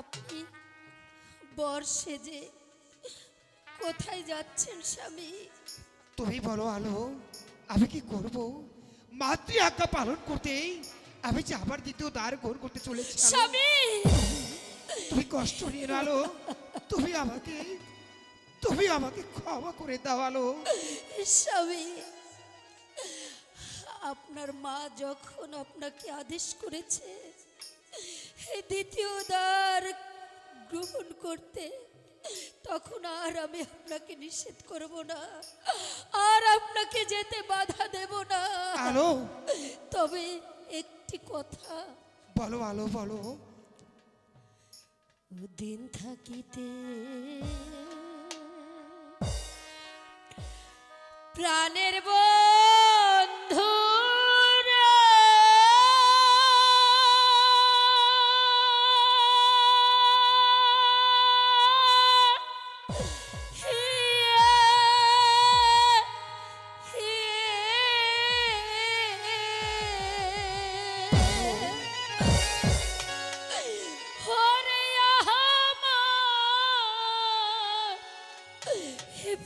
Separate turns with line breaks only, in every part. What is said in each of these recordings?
আপনি বর সেজে কোথায় যাচ্ছেন স্বামী?
তুমি বলো আলো আমি কি করব? মাতৃ আজ্ঞা পালন করতে আমি যে আবার দ্বিতীয় দ্বার ঘোর করতে চলেছি
স্বামী!
তুমি কষ্ট নিয়ে আলো তুমি আমাকে তুমি আমাকে ক্ষমা করে দাও আলো।
স্বামী আপনার মা যখন আপনাকে আদেশ করেছে দ্বিতীয় দ্বার গ্রহণ করতে তখন আর আমি আপনাকে নিষেধ করব না। আর আপনাকে যেতে বাধা দেব না।
আলো।
তবে একটি কথা।
বলো আলো বলো।
দিন থাকিতে প্রাণের বন্ধু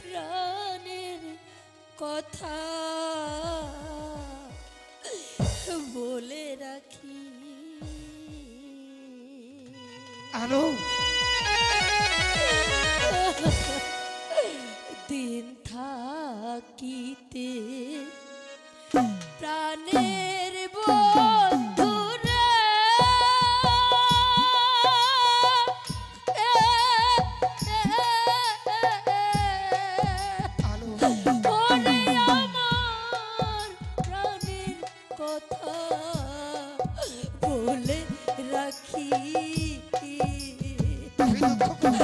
প্রাণের কথা বলে রাখি।
আলো।
দিন থাকিতে
তুমি দুঃখ করো